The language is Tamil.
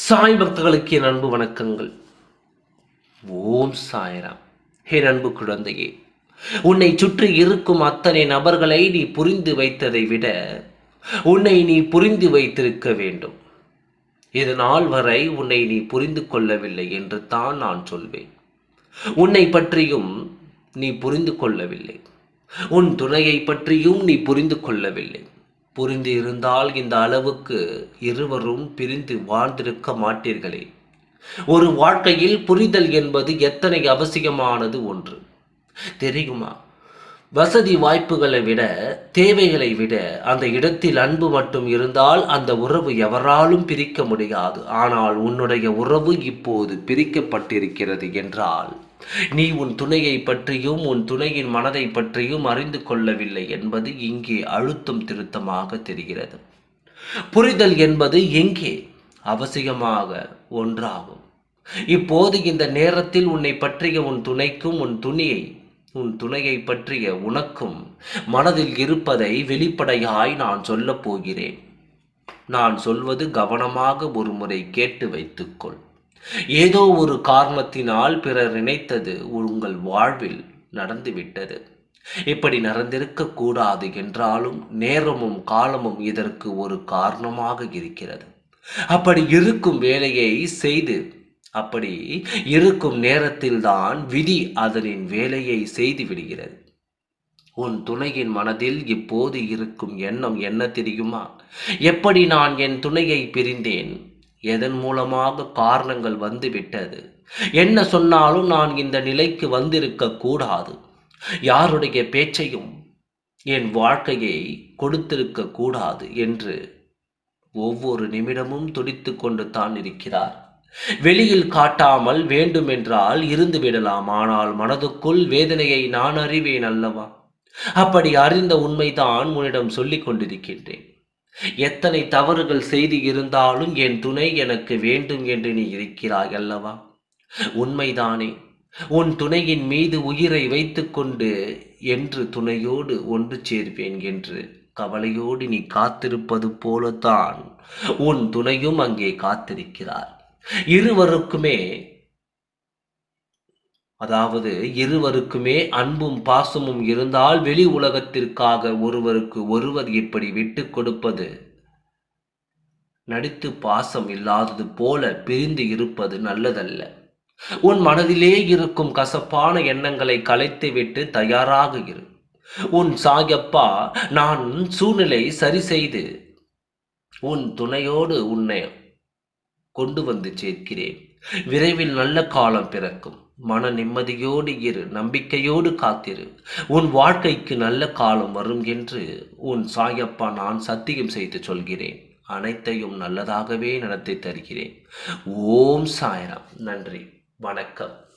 சாய் பக்தர்களுக்கு என் அன்பு வணக்கங்கள். ஓம் சாய்ராம். ஹே அன்பு குழந்தையே உன்னை சுற்றி இருக்கும் அத்தனை நபர்களை நீ புரிந்து வைத்ததை விட உன்னை நீ புரிந்து வைத்திருக்க வேண்டும். இது நாள் வரை உன்னை நீ புரிந்து கொள்ளவில்லை என்று தான் நான் சொல்வேன். உன்னை பற்றியும் நீ புரிந்து கொள்ளவில்லை. உன் துணையை பற்றியும் நீ புரிந்து கொள்ளவில்லை. புரிந்து இருந்தால் இந்த அளவுக்கு இருவரும் பிரிந்து வாழ்ந்திருக்க மாட்டீர்களே. ஒரு வாழ்க்கையில் புரிதல் என்பது எத்தனை அவசியமானது ஒன்று? தெரியுமா? வசதி வாய்ப்புகளை விட தேவைகளை விட அந்த இடத்தில் அன்பு மட்டும் இருந்தால் அந்த உறவு எவராலும் பிரிக்க முடியாது. ஆனால் உன்னுடைய உறவு இப்போது பிரிக்கப்பட்டிருக்கிறது என்றால் நீ உன் துணையை பற்றியும் உன் துணையின் மனதை பற்றியும் அறிந்து கொள்ளவில்லை என்பது இங்கே அழுத்தம் திருத்தமாக தெரிகிறது. புரிதல் என்பது எங்கே? அவசியமாக ஒன்றாகும். இப்போது இந்த நேரத்தில் உன்னை பற்றிய உன் துணைக்கும் உன் துணியை உன் துணையை பற்றிய உனக்கும் மனதில் இருப்பதை வெளிப்படையாய் நான் சொல்லப் போகிறேன். நான் சொல்வது கவனமாக ஒரு முறை கேட்டு வைத்துக்கொள். ஏதோ ஒரு காரணத்தினால் பிறர் நினைத்தது உங்கள் வாழ்வில் நடந்துவிட்டது. இப்படி நடந்திருக்க கூடாது என்றாலும் நேரமும் காலமும் இதற்கு ஒரு காரணமாக இருக்கிறது. அப்படி இருக்கும் வேலையை செய்து அப்படி இருக்கும் நேரத்தில்தான் விதி அதனின் வேலையை செய்து விடுகிறது. உன் துணையின் மனதில் இப்போது இருக்கும் எண்ணம் என்ன தெரியுமா? எப்படி நான் என் துணையை பிரிந்தேன்? எதன் மூலமாக காரணங்கள் வந்து விட்டது என்ன சொன்னாலும் நான் இந்த நிலைக்கு வந்திருக்க கூடாது. யாருடைய பேச்சையும் என் வாழ்க்கையை கொடுத்திருக்க கூடாது என்று ஒவ்வொரு நிமிடமும் துடித்து கொண்டு தான் இருக்கிறார். வெளியில் காட்டாமல் வேண்டுமென்றால் இருந்து விடலாம். ஆனால் மனதுக்குள் வேதனையை நான் அறிவேன் அல்லவா? அப்படி அறிந்த உண்மைதான் உன்னிடம் சொல்லிக் கொண்டிருக்கின்றேன். எத்தனை தவறுகள் செய்து இருந்தாலும் என் துணை எனக்கு வேண்டும் என்று நீ இருக்கிறாய் அல்லவா? உண்மைதானே. உன் துணையின் மீது உயிரை வைத்துக்கொண்டு என்று துணையோடு ஒன்று சேர்வேன் என்று கவலையோடு நீ காத்திருப்பது போலத்தான் உன் துணையும் அங்கே காத்திருக்கிறார். இருவருக்குமே அதாவது இருவருக்குமே அன்பும் பாசமும் இருந்தால் வெளி உலகத்திற்காக ஒருவருக்கு ஒருவர் இப்படி விட்டு கொடுப்பது. நடித்து பாசம் இல்லாதது போல பிரிந்து இருப்பது நல்லதல்ல. உன் மனதிலே இருக்கும் கசப்பான எண்ணங்களை கலைத்துவிட்டு தயாராக இரு. உன் சாயப்பா நான் சூழ்நிலை சரி செய்து உன் துணையோடு உன்னை கொண்டு வந்து சேர்க்கிறேன். விரைவில் நல்ல காலம் பிறக்கும். மன நிம்மதியோடு இரு நம்பிக்கையோடு காத்திரு. உன் வாழ்க்கைக்கு நல்ல காலம் வரும் என்று உன் சாயப்பா நான் சத்தியம் செய்து சொல்கிறேன். அனைத்தையும் நல்லதாகவே நடத்தி தருகிறேன். ஓம் சாய்ராம். நன்றி. வணக்கம்.